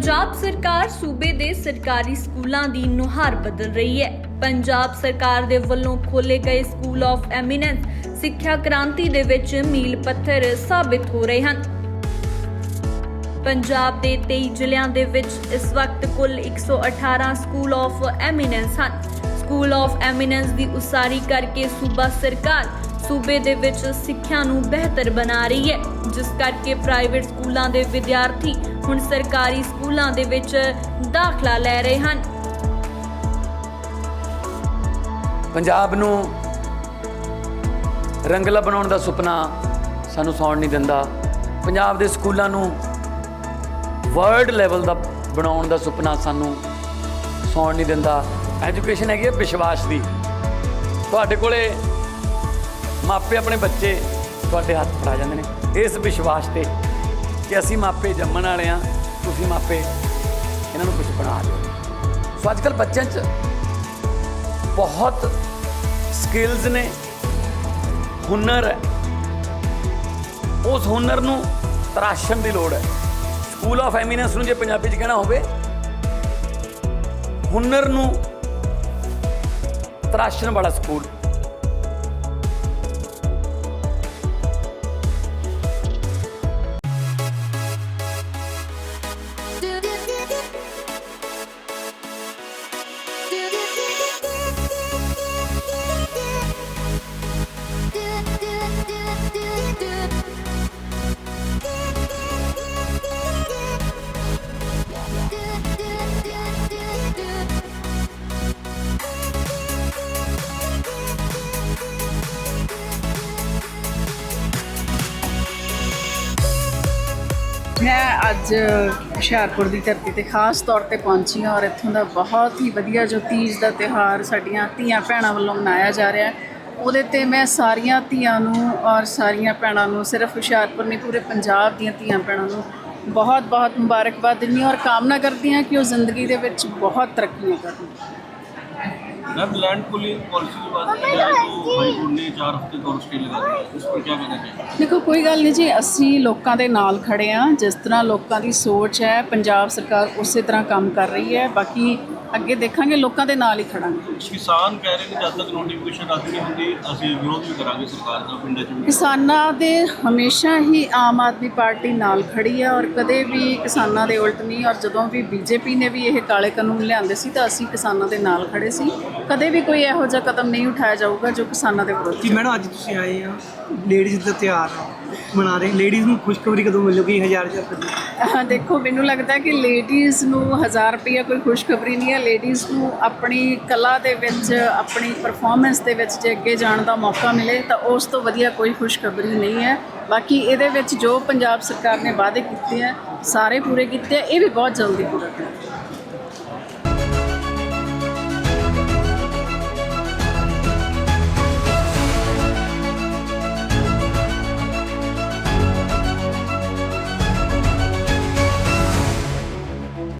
ਪੰਜਾਬ ਸਰਕਾਰ ਸੂਬੇ ਦੇ ਸਰਕਾਰੀ ਸਕੂਲਾਂ ਦੀ ਨੁਹਾਰ ਬਦਲ ਰਹੀ ਹੈ। ਪੰਜਾਬ ਸਰਕਾਰ ਦੇ ਵੱਲੋਂ ਖੋਲੇ ਗਏ ਸਕੂਲ ਆਫ ਐਮੀਨੈਂਸ ਸਿੱਖਿਆ ਕ੍ਰਾਂਤੀ ਦੇ ਵਿੱਚ ਮੀਲ ਪੱਥਰ ਸਾਬਿਤ ਹੋ ਰਹੇ ਹਨ। ਪੰਜਾਬ ਦੇ 23 ਜ਼ਿਲ੍ਹਿਆਂ ਦੇ ਵਿੱਚ ਇਸ ਵਕਤ ਕੁੱਲ 118 ਸਕੂਲ ਆਫ ਐਮੀਨੈਂਸ ਹਨ। ਸਕੂਲ ਆਫ ਐਮੀਨੈਂਸ ਦੀ ਉਸਾਰੀ ਕਰਕੇ ਸੂਬਾ ਸਰਕਾਰ ਸੂਬੇ ਦੇ ਵਿੱਚ ਸਿੱਖਿਆ ਨੂੰ ਬਿਹਤਰ ਬਣਾ ਰਹੀ ਹੈ, ਜਿਸ ਕਰਕੇ ਪ੍ਰਾਈਵੇਟ ਸਕੂਲਾਂ ਦੇ ਵਿਦਿਆਰਥੀ ਹੁਣ ਸਰਕਾਰੀ ਸਕੂਲਾਂ ਦੇ ਵਿੱਚ ਦਾਖਲਾ ਲੈ ਰਹੇ ਹਨ। ਪੰਜਾਬ ਨੂੰ ਰੰਗਲਾ ਬਣਾਉਣ ਦਾ ਸੁਪਨਾ ਸਾਨੂੰ ਸੌਣ ਨਹੀਂ ਦਿੰਦਾ। ਪੰਜਾਬ ਦੇ ਸਕੂਲਾਂ ਨੂੰ ਵਰਲਡ ਲੈਵਲ ਦਾ ਬਣਾਉਣ ਦਾ ਸੁਪਨਾ ਸਾਨੂੰ ਸੌਣ ਨਹੀਂ ਦਿੰਦਾ। ਐਜੂਕੇਸ਼ਨ ਹੈਗੀ ਹੈ ਵਿਸ਼ਵਾਸ ਦੀ। ਤੁਹਾਡੇ ਕੋਲੇ ਮਾਪੇ ਆਪਣੇ ਬੱਚੇ ਤੁਹਾਡੇ ਹੱਥ ਫੜਾ ਜਾਂਦੇ ਨੇ। ਇਸ ਵਿਸ਼ਵਾਸ ਤੇ ਕਿ ਅਸੀਂ ਮਾਪੇ ਜੰਮਣ ਵਾਲੇ ਆ ਤੁਸੀਂ ਮਾਪੇ ਇਹਨਾਂ ਨੂੰ ਕੁਝ ਬਣਾ ਦਿਓ। ਸੋ ਅੱਜ ਕੱਲ੍ਹ ਬੱਚਿਆਂ 'ਚ ਬਹੁਤ ਸਕਿੱਲਸ ਨੇ, ਹੁਨਰ ਹੈ। ਉਸ ਹੁਨਰ ਨੂੰ ਤਰਾਸ਼ਣ ਦੀ ਲੋੜ ਹੈ। ਸਕੂਲ ਆਫ ਐਮੀਨੈਂਸ ਨੂੰ ਜੇ ਪੰਜਾਬੀ 'ਚ ਕਹਿਣਾ ਹੋਵੇ, ਹੁਨਰ ਨੂੰ ਤਰਾਸ਼ਣ ਵਾਲਾ ਸਕੂਲ ਮੈਂ ਅੱਜ ਹੁਸ਼ਿਆਰਪੁਰ ਦੀ ਧਰਤੀ ਤੇ ਖਾਸ ਤੌਰ ਤੇ ਪਹੁੰਚੀ ਹਾਂ ਔਰ ਇੱਥੋਂ ਦਾ ਬਹੁਤ ਹੀ ਵਧੀਆ ਜੋ ਤੀਜ ਦਾ ਤਿਉਹਾਰ ਸਾਡੀਆਂ ਧੀਆਂ ਭੈਣਾਂ ਵੱਲੋਂ ਮਨਾਇਆ ਜਾ ਰਿਹਾ ਹੈ। ਉਹਦੇ ਤੇ ਮੈਂ ਸਾਰੀਆਂ ਧੀਆਂ ਨੂੰ ਔਰ ਸਾਰੀਆਂ ਭੈਣਾਂ ਨੂੰ, ਸਿਰਫ ਹੁਸ਼ਿਆਰਪੁਰ ਨਹੀਂ, ਪੂਰੇ ਪੰਜਾਬ ਦੀਆਂ ਧੀਆਂ ਭੈਣਾਂ ਨੂੰ ਬਹੁਤ ਬਹੁਤ ਮੁਬਾਰਕਬਾਦ ਦਿੰਦੀ ਹਾਂ ਔਰ ਕਾਮਨਾ ਕਰਦੀ ਹਾਂ ਕਿ ਉਹ ਜ਼ਿੰਦਗੀ ਦੇ ਵਿੱਚ ਬਹੁਤ ਤਰੱਕੀਆਂ ਕਰਨ। मैम लैंड पुलिंग पॉलिसी के बाद जो हाईकोर्ट ने चार हफ्ते का और स्टे लगा दिया इस पर क्या कहना चाहिए ਦੇਖੋ ਕੋਈ ਗੱਲ ਨਹੀਂ ਜੀ ਅਸੀਂ ਲੋਕਾਂ ਦੇ ਨਾਲ ਖੜੇ ਆ ਜਿਸ ਤਰ੍ਹਾਂ ਲੋਕਾਂ ਦੀ ਸੋਚ ਹੈ ਪੰਜਾਬ ਸਰਕਾਰ ਉਸੇ ਤਰ੍ਹਾਂ ਕੰਮ ਕਰ ਰਹੀ ਹੈ ਬਾਕੀ ਅੱਗੇ ਦੇਖਾਂਗੇ ਲੋਕਾਂ ਦੇ ਨਾਲ ਹੀ ਖੜਾਂਗੇ ਕਿਸਾਨ ਕਹਿ ਰਹੇ ਨੇ ਜਦ ਤੱਕ ਨੋਟੀਫਿਕੇਸ਼ਨ ਰੱਦ ਨਹੀਂ ਹੁੰਦੀ ਅਸੀਂ ਵਿਰੋਧ ਵੀ ਕਰਾਂਗੇ ਸਰਕਾਰ ਦਾ ਪਿੰਡਾਂ 'ਚ ਵੀ ਕਿਸਾਨਾਂ ਦੇ ਹਮੇਸ਼ਾ ਹੀ ਆਮ ਆਦਮੀ ਪਾਰਟੀ ਨਾਲ ਖੜੀ ਹੈ ਔਰ ਕਦੇ ਵੀ ਕਿਸਾਨਾਂ ਦੇ ਉਲਟ ਨਹੀਂ ਔਰ ਜਦੋਂ ਵੀ ਬੀਜੇਪੀ ਨੇ ਵੀ ਇਹ ਕਾਲੇ ਕਾਨੂੰਨ ਲਿਆਂਦੇ ਸੀ ਤਾਂ ਅਸੀਂ ਕਿਸਾਨਾਂ ਦੇ ਨਾਲ ਖੜੇ ਸੀ ਕਦੇ ਵੀ ਕੋਈ ਇਹੋ ਜਿਹਾ ਕਦਮ ਨਹੀਂ ਉਠਾਇਆ ਜਾਊਗਾ ਜੋ ਕਿਸਾਨਾਂ ਦੇ ਵਿਰੁੱਧ ਜੀ ਮੈਡਮ ਅੱਜ ਤੁਸੀਂ ਆਏ ਆ ਲੇਡੀਜ਼ ਦਾ ਤਿਉਹਾਰ ਮਨਾ ਰਹੇ ਲੇਡੀਜ਼ ਨੂੰ ਖੁਸ਼ਖਬਰੀ ਕਦੋਂ ਮਿਲੂਗੀ ਹਜ਼ਾਰ ਹਜ਼ਾਰ ਰੁਪਏ? ਅਹ ਦੇਖੋ ਮੈਨੂੰ ਲੱਗਦਾ ਹੈ ਕਿ ਲੇਡੀਜ਼ ਨੂੰ 1000 ਰੁਪਈਆ ਕੋਈ ਖੁਸ਼ਖਬਰੀ ਨਹੀਂ ਹੈ। ਲੇਡੀਜ਼ ਨੂੰ ਆਪਣੀ ਕਲਾ ਦੇ ਵਿੱਚ ਆਪਣੀ ਪਰਫਾਰਮੈਂਸ ਦੇ ਵਿੱਚ ਜੇ ਅੱਗੇ ਜਾਣ ਦਾ ਮੌਕਾ ਮਿਲੇ ਤਾਂ ਉਸ ਤੋਂ ਵਧੀਆ ਕੋਈ ਖੁਸ਼ਖਬਰੀ ਨਹੀਂ ਹੈ। ਬਾਕੀ ਇਹਦੇ ਵਿੱਚ ਜੋ ਪੰਜਾਬ ਸਰਕਾਰ ਨੇ ਵਾਅਦੇ ਕੀਤੇ ਆ ਸਾਰੇ ਪੂਰੇ ਕੀਤੇ ਆ ਇਹ ਵੀ ਬਹੁਤ ਜਲਦੀ ਪੂਰਾ ਕਰਾਂਗੇ।